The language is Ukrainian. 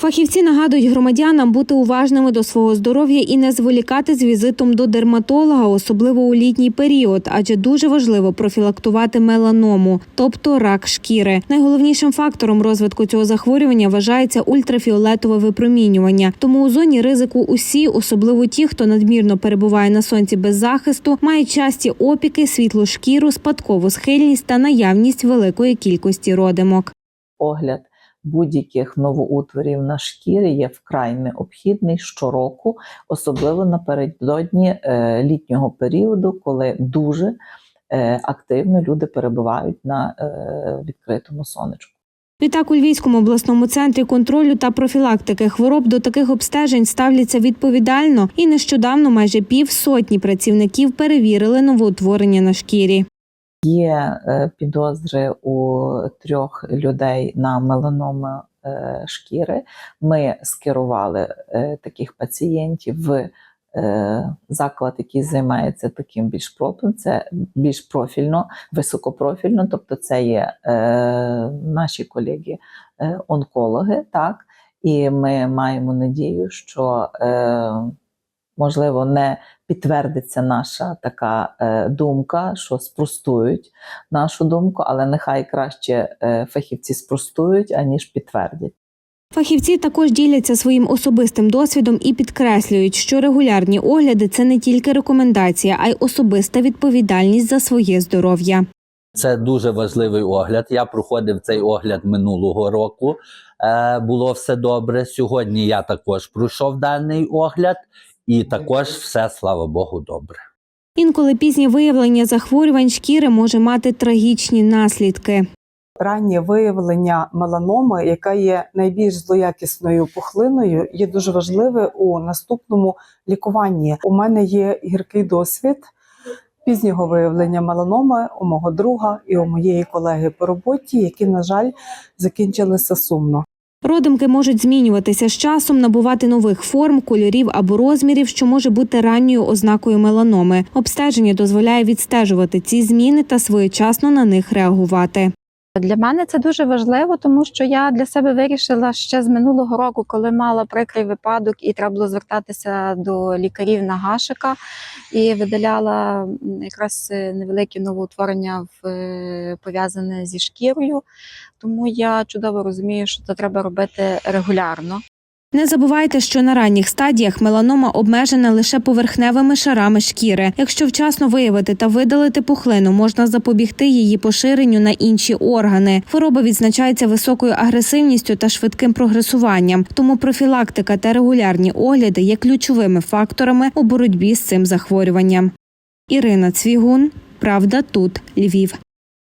Фахівці нагадують громадянам бути уважними до свого здоров'я і не зволікати з візитом до дерматолога, особливо у літній період, адже дуже важливо профілактувати меланому, тобто рак шкіри. Найголовнішим фактором розвитку цього захворювання вважається ультрафіолетове випромінювання. Тому у зоні ризику усі, особливо ті, хто надмірно перебуває на сонці без захисту, мають часті опіки, світлу шкіру, спадкову схильність та наявність великої кількості родимок. огляд будь-яких новоутворів на шкірі є вкрай необхідний щороку, особливо напередодні е, літнього періоду, коли дуже е, активно люди перебувають на е, відкритому сонечку. Відтак у Львівському обласному центрі контролю та профілактики хвороб до таких обстежень ставляться відповідально, і нещодавно майже пів сотні працівників перевірили новоутворення на шкірі. Є е, підозри у трьох людей на меланоми е, шкіри. Ми скерували е, таких пацієнтів в заклад, який займається таким більш профілем, це більш профільно, високопрофільно, тобто це є наші колеги е, онкологи, так. І ми маємо надію, що можливо не підтвердиться наша така е, думка, що спростують нашу думку, але нехай краще е, фахівці спростують, аніж підтвердять. Фахівці також діляться своїм особистим досвідом і підкреслюють, що регулярні огляди це не тільки рекомендація, а й особиста відповідальність за своє здоров'я. Це дуже важливий огляд. Я проходив цей огляд минулого року. Е, було все добре. Сьогодні я також пройшов даний огляд, і також все, слава Богу, добре. Інколи пізнє виявлення захворювань шкіри може мати трагічні наслідки. раннє виявлення меланоми, яка є найбільш злоякісною пухлиною, є дуже важливе у наступному лікуванні. У мене є гіркий досвід пізнього виявлення меланоми у мого друга і у моєї колеги по роботі, які, на жаль, закінчилися сумно. Родимки можуть змінюватися з часом, набувати нових форм, кольорів або розмірів, що може бути ранньою ознакою меланоми. Обстеження дозволяє відстежувати ці зміни та своєчасно на них реагувати. Для мене це дуже важливо, тому що я для себе вирішила ще з минулого року, коли мала прикрий випадок, і треба було звертатися до лікарів на гашика, і видаляла якраз невеликі невелике новоутворення в, е, пов'язане зі шкірою. Тому я чудово розумію, що це треба робити регулярно. Не забувайте, що на ранніх стадіях меланома обмежена лише поверхневими шарами шкіри. Якщо вчасно виявити та видалити пухлину, можна запобігти її поширенню на інші органи. Хвороба відзначається високою агресивністю та швидким прогресуванням. Тому профілактика та регулярні огляди є ключовими факторами у боротьбі з цим захворюванням. Ірина Цвігун, Правда, тут Львів.